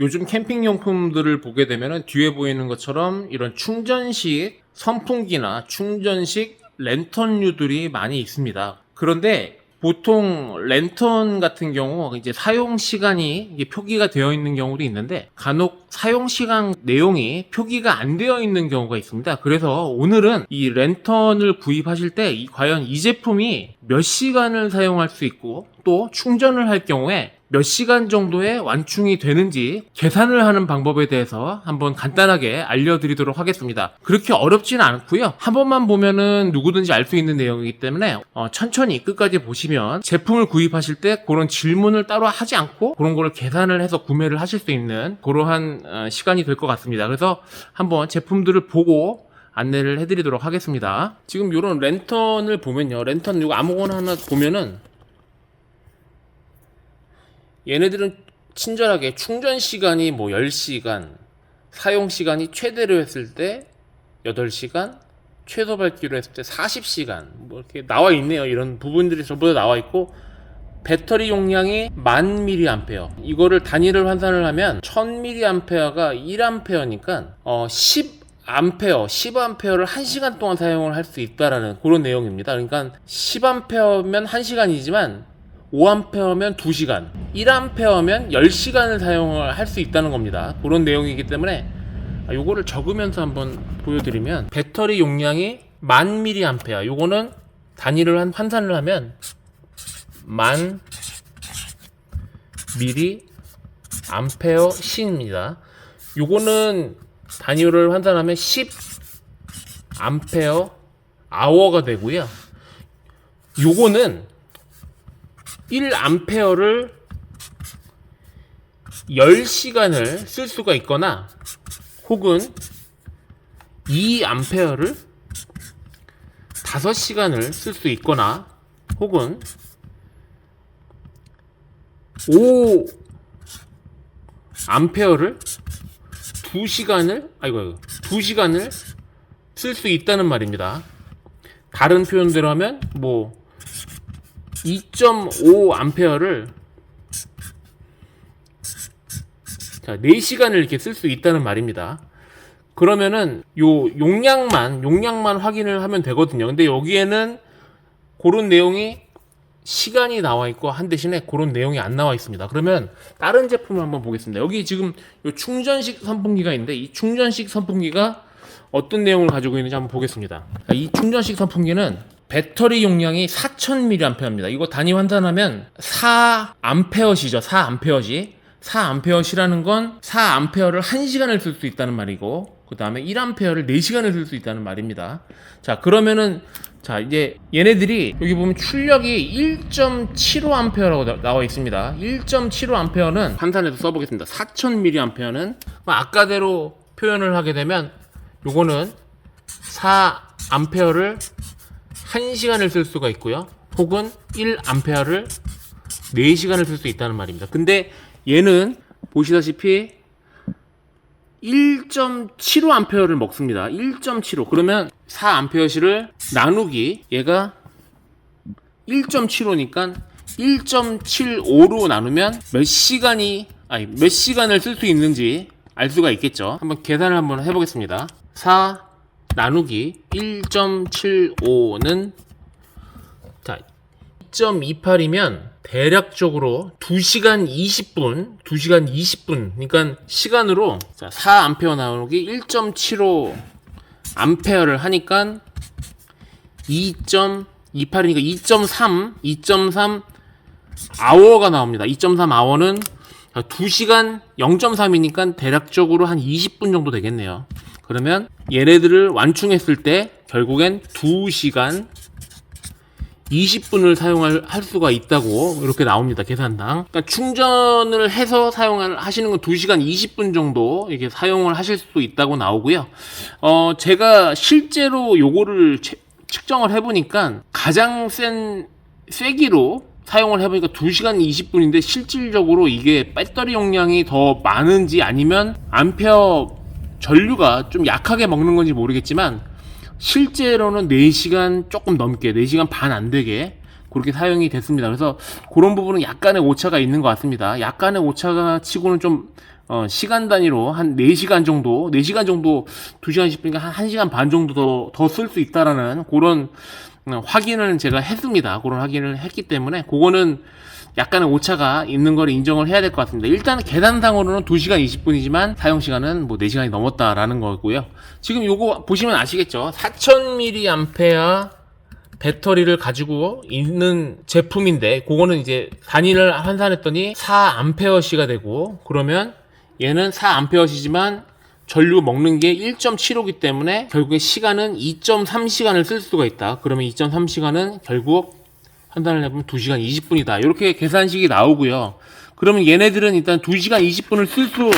요즘 캠핑 용품들을 보게 되면은 뒤에 보이는 것처럼 이런 충전식 선풍기나 충전식 랜턴류들이 많이 있습니다. 그런데 보통 랜턴 같은 경우 이제 사용 시간이 표기가 되어 있는 경우도 있는데 간혹 사용 시간 내용이 표기가 안 되어 있는 경우가 있습니다. 그래서 오늘은 이 랜턴을 구입하실 때 이- 과연 이 제품이 몇 시간을 사용할 수 있고 또 충전을 할 경우에 몇 시간 정도의 완충이 되는지 계산을 하는 방법에 대해서 한번 간단하게 알려드리도록 하겠습니다. 그렇게 어렵지는 않고요. 한 번만 보면은 누구든지 알 수 있는 내용이기 때문에 어, 천천히 끝까지 보시면 제품을 구입하실 때 그런 질문을 따로 하지 않고 그런 거를 계산을 해서 구매를 하실 수 있는 그러한 어, 시간이 될 것 같습니다. 그래서 한번 제품들을 보고 안내를 해드리도록 하겠습니다. 지금 이런 랜턴을 보면요. 랜턴 이거 아무거나 하나 보면은 얘네들은 친절하게 충전 시간이 뭐 10시간, 사용 시간이 최대로 했을 때 8시간, 최소 밝기로 했을 때 40시간, 뭐 이렇게 나와 있네요. 이런 부분들이 전부 다 나와 있고, 배터리 용량이 1000mAh. 이거를 단위를 환산을 하면 1000mAh가 1A니까 어 10A, 10A를 1시간 동안 사용을 할 수 있다라는 그런 내용입니다. 그러니까 10A면 1시간이지만 5A면 2시간, 1A면 10시간을 사용을 할 수 있다는 겁니다. 그런 내용이기 때문에 아, 요거를 적으면서 한번 보여드리면 배터리 용량이 1000mAh. 요거는 단위를 한 환산을 하면 만 미리 암페어 신입니다. 요거는 단위를 환산하면 10 암페어 아워가 되고요. 요거는 1 암페어를 10시간을 쓸 수가 있거나 혹은 2 암페어를 5시간을 쓸 수 있거나 혹은 5 암페어를 2시간을 아이고 아이고 2시간을 쓸 수 있다는 말입니다. 다른 표현대로 하면 뭐 2.5 암페어를 자, 4시간을 이렇게 쓸 수 있다는 말입니다. 그러면은 요 용량만 용량만 확인을 하면 되거든요. 근데 여기에는 그런 내용이 시간이 나와 있고 한 대신에 그런 내용이 안 나와 있습니다. 그러면 다른 제품을 한번 보겠습니다. 여기 지금 요 충전식 선풍기가 있는데 이 충전식 선풍기가 어떤 내용을 가지고 있는지 한번 보겠습니다. 이 충전식 선풍기는 배터리 용량이 4000mAh입니다. 이거 단위 환산하면 4A시죠. 4A시. 4A시라는 건 4A를 1시간을 쓸 수 있다는 말이고 그 다음에 1A를 4시간을 쓸 수 있다는 말입니다. 자 그러면은 자 이제 얘네들이 여기 보면 출력이 1.75A라고 나와 있습니다. 1.75A는 환산해서 써보겠습니다. 4000mAh는 아까대로 표현을 하게 되면 요거는 4A를 1시간을 쓸 수가 있고요. 혹은 1A를 4시간을 쓸 수 있다는 말입니다. 근데 얘는 보시다시피 1.75A를 먹습니다. 1.75. 그러면 4A시를 나누기 얘가 1.75니까 1.75로 나누면 몇 시간이 아니 몇 시간을 쓸 수 있는지 알 수가 있겠죠. 한번 계산을 한번 해보겠습니다. 4 나누기 1.75는 자 2.28이면 대략적으로 2시간 20분, 2시간 20분. 그러니까 시간으로 자, 4A 나누기 1.75 암페어를 하니까 2.28이니까 2.3, 2.3 아워가 나옵니다. 2.3 아워는 2시간 0.3이니까 대략적으로 한 20분 정도 되겠네요. 그러면 얘네들을 완충했을 때 결국엔 2시간 20분을 사용할 할 수가 있다고 이렇게 나옵니다 계산당. 그러니까 충전을 해서 사용을 하시는 건 2시간 20분 정도 이렇게 사용을 하실 수 있다고 나오고요. 어 제가 실제로 요거를 채- 측정을 해 보니까 가장 센 세기로 사용을 해보니까 2시간 20분인데 실질적으로 이게 배터리 용량이 더 많은지 아니면 암페어 전류가 좀 약하게 먹는 건지 모르겠지만 실제로는 4시간 조금 넘게 4시간 반 안 되게 그렇게 사용이 됐습니다. 그래서 그런 부분은 약간의 오차가 있는 것 같습니다. 약간의 오차가 치고는 좀 어, 시간 단위로 한 4시간 정도, 4시간 정도, 2시간 10분이니까 한 1시간 반 정도 더, 더 쓸 수 있다라는 그런 어, 확인을 제가 했습니다. 그런 확인을 했기 때문에 그거는 약간의 오차가 있는 걸 인정을 해야 될 것 같습니다. 일단 계산상으로는 2시간 20분이지만 사용 시간은 뭐 4시간이 넘었다라는 거고요. 지금 요거 보시면 아시겠죠? 4000mAh 배터리를 가지고 있는 제품인데 그거는 이제 단위를 환산했더니 4A시가 되고 그러면 얘는 4A시지만 전류 먹는 게 1.75기 때문에 결국에 시간은 2.3시간을 쓸 수가 있다. 그러면 2.3시간은 결국 환산을 해보면 2시간 20분이다. 이렇게 계산식이 나오고요. 그러면 얘네들은 일단 2시간 20분을 쓸 수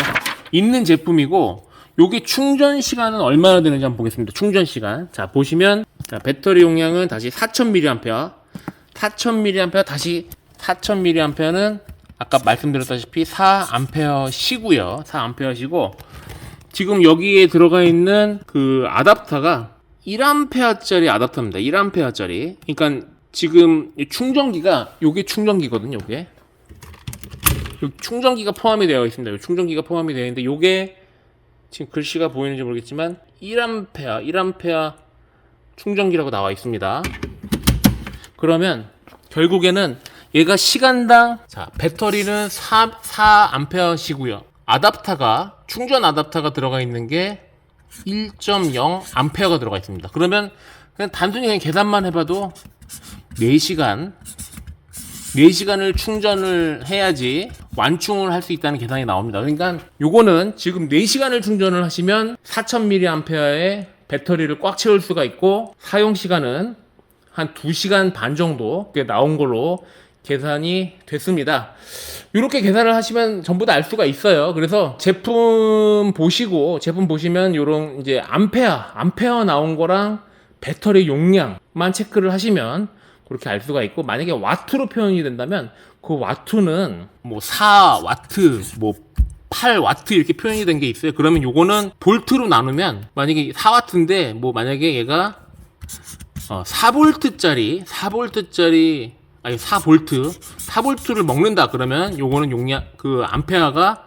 있는 제품이고 요게 충전 시간은 얼마나 되는지 한번 보겠습니다. 충전 시간. 자, 보시면 자, 배터리 용량은 다시 4000mAh. 4000mAh 다시 4000mAh는 아까 말씀드렸다시피 4A시고요. 4A시고 지금 여기에 들어가 있는 그 아답터가 1A짜리 아답터입니다. 1A짜리. 그러니까 지금 이 충전기가 요게 충전기거든요. 요게. 요 충전기가 포함이 되어 있습니다. 요 충전기가 포함이 되어 있는데 요게 지금 글씨가 보이는지 모르겠지만 1A, 1A 충전기라고 나와 있습니다. 그러면 결국에는 얘가 시간당 자 배터리는 4, 4A시고요. 아답터가 충전 아답터가 들어가 있는 게 1.0A가 들어가 있습니다. 그러면 그냥 단순히 그냥 계산만 해봐도 4시간 4시간을 충전을 해야지 완충을 할 수 있다는 계산이 나옵니다. 그러니까 요거는 지금 4시간을 충전을 하시면 4000mAh의 배터리를 꽉 채울 수가 있고 사용 시간은 한 2시간 반 정도 나온 걸로 계산이 됐습니다. 이렇게 계산을 하시면 전부 다 알 수가 있어요. 그래서 제품 보시고 제품 보시면 요런 이제 암페어 암페어 나온 거랑 배터리 용량만 체크를 하시면 그렇게 알 수가 있고 만약에 와트로 표현이 된다면 그 와트는 뭐 4와트 뭐 8와트 이렇게 표현이 된 게 있어요. 그러면 요거는 볼트로 나누면 만약에 4와트인데 뭐 만약에 얘가 어, 4볼트짜리 4볼트짜리 아니 4볼트 4볼트를 먹는다 그러면 요거는 용량 그 암페어가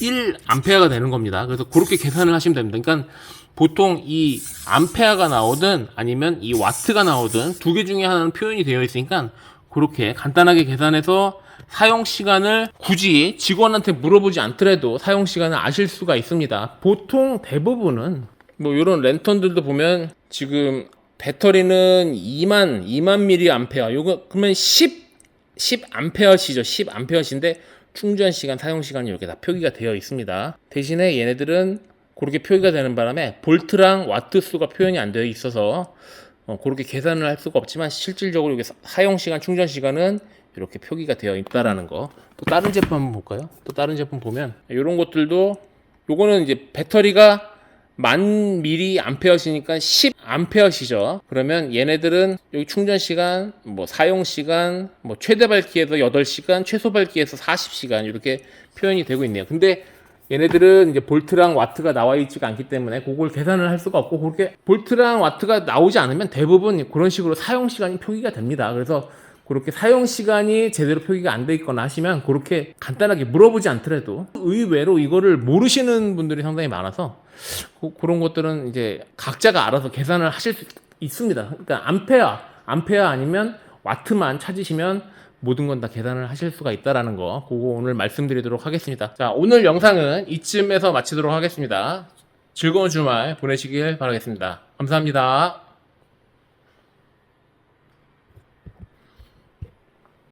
1암페어가 되는 겁니다. 그래서 그렇게 계산을 하시면 됩니다. 그러니까 보통 이 암페어가 나오든 아니면 이 와트가 나오든 두 개 중에 하나는 표현이 되어 있으니까 그렇게 간단하게 계산해서 사용 시간을 굳이 직원한테 물어보지 않더라도 사용 시간을 아실 수가 있습니다. 보통 대부분은 뭐 이런 랜턴들도 보면 지금 배터리는 2만 2만 미리 암페어 요거 그러면 10 10 암페어시죠. 10 암페어시인데 충전 시간, 사용 시간이 이렇게 다 표기가 되어 있습니다. 대신에 얘네들은 그렇게 표기가 되는 바람에 볼트랑 와트 수가 표현이 안 되어 있어서 어, 그렇게 계산을 할 수가 없지만 실질적으로 이게 사용 시간, 충전 시간은 이렇게 표기가 되어 있다라는 거. 또 다른 제품 한번 볼까요? 또 다른 제품 보면 이런 것들도 요거는 이제 배터리가 만 미리 암페어시니까 10 암페어시죠. 그러면 얘네들은 여기 충전 시간, 뭐 사용 시간, 뭐 최대 밝기에서 8시간, 최소 밝기에서 40시간 이렇게 표현이 되고 있네요. 근데 얘네들은 이제 볼트랑 와트가 나와 있지가 않기 때문에 그걸 계산을 할 수가 없고 그렇게 볼트랑 와트가 나오지 않으면 대부분 그런 식으로 사용 시간이 표기가 됩니다. 그래서 그렇게 사용 시간이 제대로 표기가 안 돼 있거나 하시면 그렇게 간단하게 물어보지 않더라도 의외로 이거를 모르시는 분들이 상당히 많아서 그, 그런 것들은 이제 각자가 알아서 계산을 하실 수 있습니다. 그러니까 암페어, 암페어 아니면 와트만 찾으시면 모든 건 다 계산을 하실 수가 있다라는 거 그거 오늘 말씀드리도록 하겠습니다. 자 오늘 영상은 이쯤에서 마치도록 하겠습니다. 즐거운 주말 보내시길 바라겠습니다. 감사합니다.